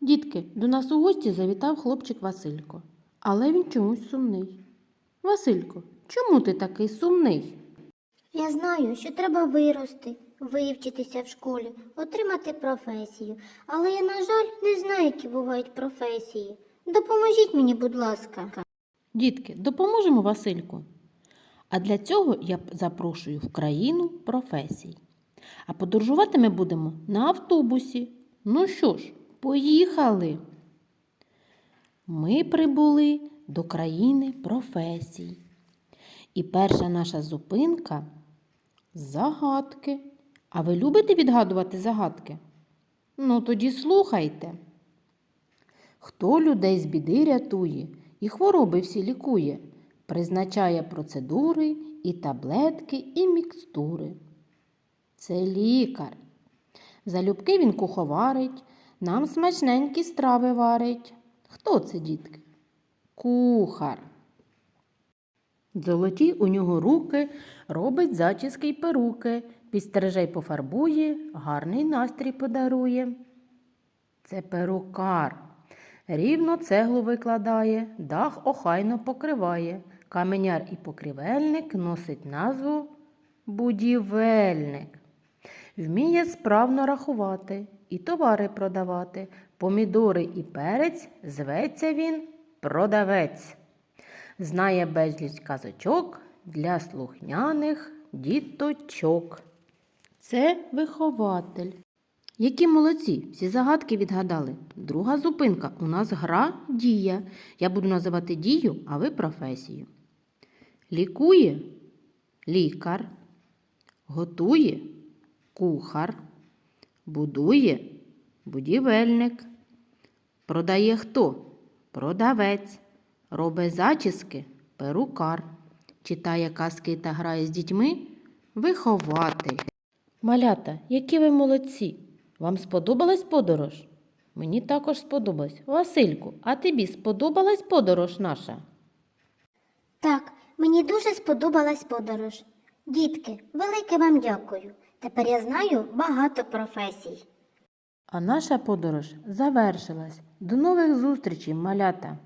Дітки, до нас у гості завітав хлопчик Василько, але він чомусь сумний. Василько, чому ти такий сумний? Я знаю, що треба вирости, вивчитися в школі, отримати професію. Але я, на жаль, не знаю, які бувають професії. Допоможіть мені, будь ласка. Дітки, допоможемо Васильку. А для цього я запрошую в країну професій. А подорожувати ми будемо на автобусі. Ну що ж, поїхали. Ми прибули до країни професій. І перша наша зупинка загадки. А ви любите відгадувати загадки? Ну, тоді слухайте. Хто людей з біди рятує і хвороби всі лікує, призначає процедури і таблетки, і мікстури. Це лікар. Залюбки він куховарить, нам смачненькі страви варить. Хто це, дітки? Кухар. Золоті у нього руки, робить зачіски й перуки, підстереже й пофарбує, гарний настрій подарує. Це перукар. Рівно цеглу викладає, дах охайно покриває. Каменяр і покрівельник носить назву будівельник. Вміє справно рахувати і товари продавати. Помідори і перець зветься він продавець. Знає безліч казочок для слухняних діточок. Це вихователь. Які молодці, всі загадки відгадали. Друга зупинка. У нас гра дія. Я буду називати дію, а ви професію. Лікує лікар, готує кухар, будує будівельник. Продає хто? Продавець. Робить зачіски перукар. Читає казки та грає з дітьми вихователь. Малята, які ви молодці! Вам сподобалась подорож? Мені також сподобалась. Васильку, а тобі сподобалась подорож наша? Так, мені дуже сподобалась подорож. Дітки, велике вам дякую. Тепер я знаю багато професій. А наша подорож завершилась. До нових зустрічей, малята!